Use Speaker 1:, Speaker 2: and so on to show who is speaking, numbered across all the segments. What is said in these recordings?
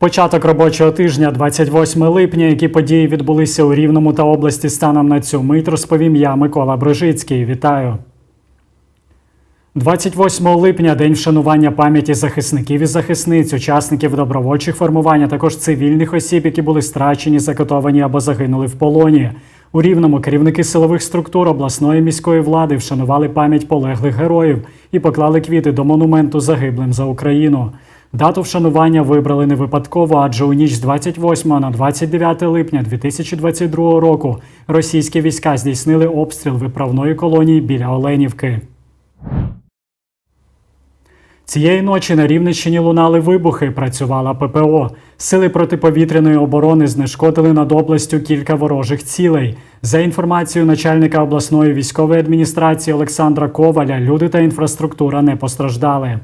Speaker 1: Початок робочого тижня, 28 липня, які події відбулися у Рівному та області станом на цю мить, розповім я, Микола Брижицький. Вітаю. 28 липня день вшанування пам'яті захисників і захисниць, учасників добровольчих формувань, а також цивільних осіб, які були страчені, закатовані або загинули в полоні. У Рівному керівники силових структур обласної міської влади вшанували пам'ять полеглих героїв і поклали квіти до монументу загиблим за Україну. Дату вшанування вибрали не випадково, адже у ніч з 28 на 29 липня 2022 року російські війська здійснили обстріл виправної колонії біля Оленівки. Цієї ночі на Рівненщині лунали вибухи, працювала ППО. Сили протиповітряної оборони знешкодили над областю кілька ворожих цілей. За інформацією начальника обласної військової адміністрації Олександра Коваля, люди та інфраструктура не постраждали.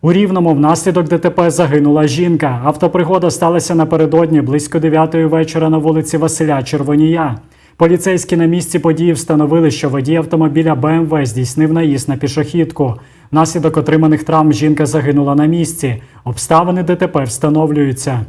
Speaker 1: У Рівному внаслідок ДТП загинула жінка. Автопригода сталася напередодні близько 9 вечора на вулиці Василя Червонія. Поліцейські на місці події встановили, що водій автомобіля БМВ здійснив наїзд на пішохідку. Внаслідок отриманих травм жінка загинула на місці. Обставини ДТП встановлюються.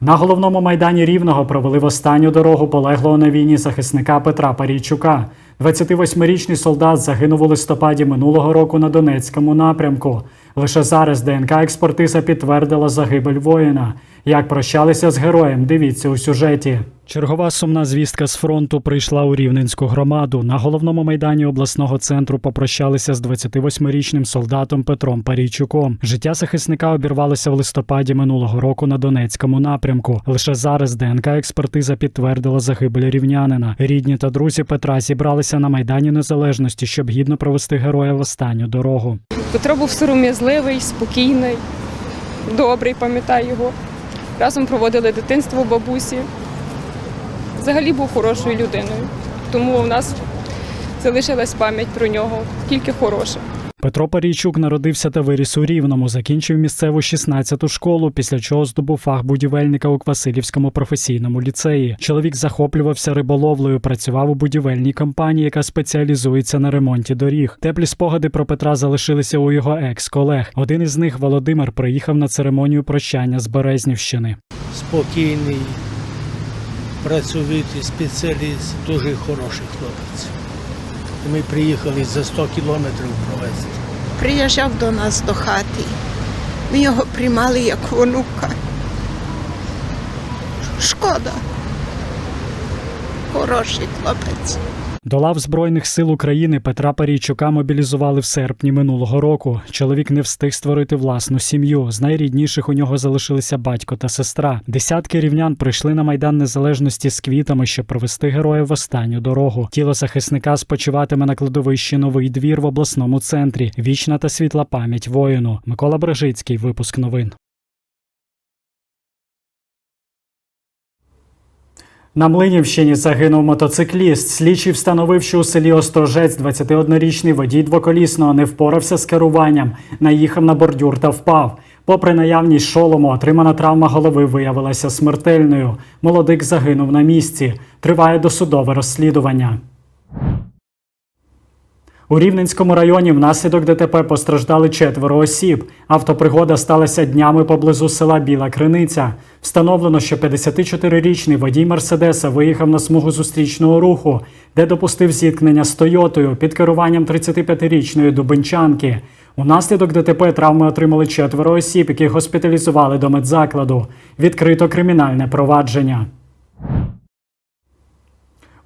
Speaker 1: На головному майдані Рівного провели в останню дорогу полеглого на війні захисника Петра Парійчука. 28-річний солдат загинув у листопаді минулого року на Донецькому напрямку. Лише зараз ДНК експертиза підтвердила загибель воїна. Як прощалися з героєм, дивіться у сюжеті. Чергова сумна звістка з фронту прийшла у Рівненську громаду. На головному майдані обласного центру попрощалися з 28-річним солдатом Петром Парійчуком. Життя захисника обірвалося в листопаді минулого року на Донецькому напрямку. Лише зараз ДНК експертиза підтвердила загибель рівнянина. Рідні та друзі Петра зібралися на майдані Незалежності, щоб гідно провести героя в останню дорогу.
Speaker 2: Петро був сором'язливий, спокійний, добрий, пам'ятаю його. Разом проводили дитинство у бабусі. Взагалі був хорошою людиною. Тому у нас залишилась пам'ять про нього, тільки хороша.
Speaker 1: Петро Парійчук народився та виріс у Рівному, закінчив місцеву 16-ту школу, після чого здобув фах будівельника у Квасилівському професійному ліцеї. Чоловік захоплювався риболовлею, працював у будівельній компанії, яка спеціалізується на ремонті доріг. Теплі спогади про Петра залишилися у його екс-колег. Один із них, Володимир, приїхав на церемонію прощання з Березнівщини.
Speaker 3: спокійний, працьовитий спеціаліст, дуже хороший хлопець. Ми приїхали за 100 кілометрів провести.
Speaker 4: приїжджав до нас до хати. Ми його приймали як онука. Шкода. Хороший хлопець.
Speaker 1: До лав Збройних сил України Петра Парійчука мобілізували в серпні минулого року. Чоловік не встиг створити власну сім'ю. З найрідніших у нього залишилися батько та сестра. Десятки рівнян прийшли на майдан незалежності з квітами, щоб провести героя в останню дорогу. Тіло захисника спочиватиме на кладовищі Новий двір в обласному центрі. Вічна та світла пам'ять воїну. Микола Брежицький. Випуск новин. На Млинівщині загинув мотоцикліст. Слідчий встановив, що у селі Острожець 21-річний водій двоколісного не впорався з керуванням, наїхав на бордюр та впав. Попри наявність шолому, отримана травма голови виявилася смертельною. Молодик загинув на місці. Триває досудове розслідування. У Рівненському районі внаслідок ДТП постраждали четверо осіб. Автопригода сталася днями поблизу села Біла Криниця. Встановлено, що 54-річний водій Мерседеса виїхав на смугу зустрічного руху, де допустив зіткнення з Тойотою під керуванням 35-річної дубинчанки. Унаслідок ДТП травми отримали четверо осіб, яких госпіталізували до медзакладу. Відкрито кримінальне провадження.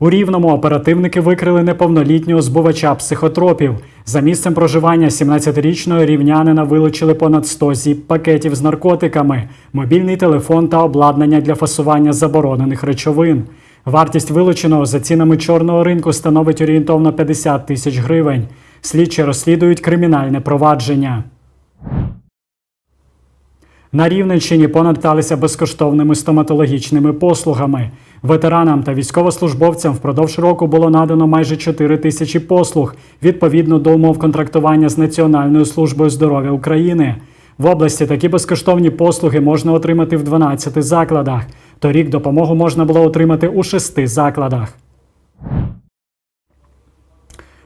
Speaker 1: У Рівному оперативники викрили неповнолітнього збувача психотропів. За місцем проживання 17-річного рівнянина вилучили понад 100 зіп пакетів з наркотиками, мобільний телефон та обладнання для фасування заборонених речовин. Вартість вилученого за цінами чорного ринку становить орієнтовно 50 тисяч гривень. Слідчі розслідують кримінальне провадження. На Рівненщині понадталися безкоштовними стоматологічними послугами. Ветеранам та військовослужбовцям впродовж року було надано майже 4 тисячі послуг відповідно до умов контрактування з Національною службою здоров'я України. В області такі безкоштовні послуги можна отримати в 12 закладах. Торік допомогу можна було отримати у 6 закладах.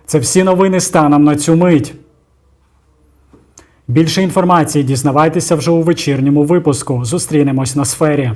Speaker 1: Це всі новини станом на цю мить. Більше інформації дізнавайтеся вже у вечірньому випуску. Зустрінемось на сфері.